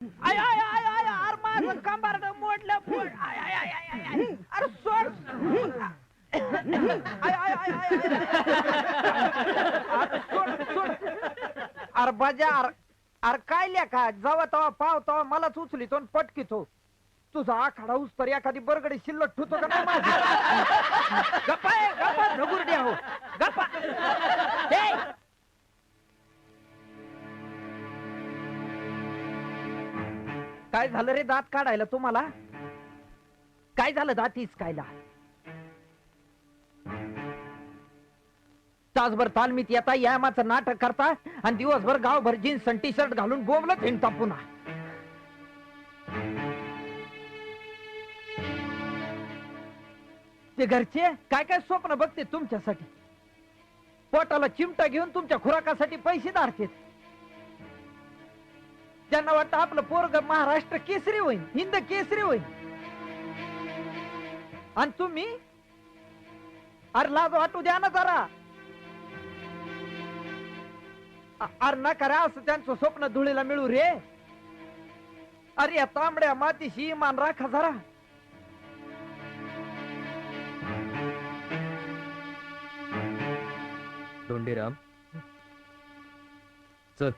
I आय आय I माझं कंबारड मोडलं आय आय आय आय आय, आय अरे सोड आय आय आय आय अरे सोड सोड अरे बजा अर अर काय लेखा जेव्हा तवा पाव तवा मलाच उचलितो आणि पटकितो तुझा आखाडा उचतर एखादी बरगडी शिल्लक ठेवतो का नाही माझी गप्पा आहे, गप्पा झगुरडी हो गप्पा काय झालं रे दात काढायला तुम्हाला? काय झालं दात कायला तासभर तालमीत येता यामाचं नाटक करता आणि दिवसभर गावभर जीन्स आणि टी शर्ट घालून बोंबलत हिंडता पुन्हा. ते घरचे काय काय स्वप्न बघते तुमच्यासाठी? पोटाला चिमटा घेऊन तुमच्या खुराकासाठी पैसे धारतेत. त्यांना वाटतं आपलं पोरग महाराष्ट्र केसरी होईल हिंद केसरी होईल आणि तुम्ही? अरे लाज वाटू द्या ना जरा. अर अरे ना करा असं त्यांचं स्वप्न धुळीला मिळू रे. अरे या तांबड्या मातीशी इमान राखा जरा. धोंडीराम चल.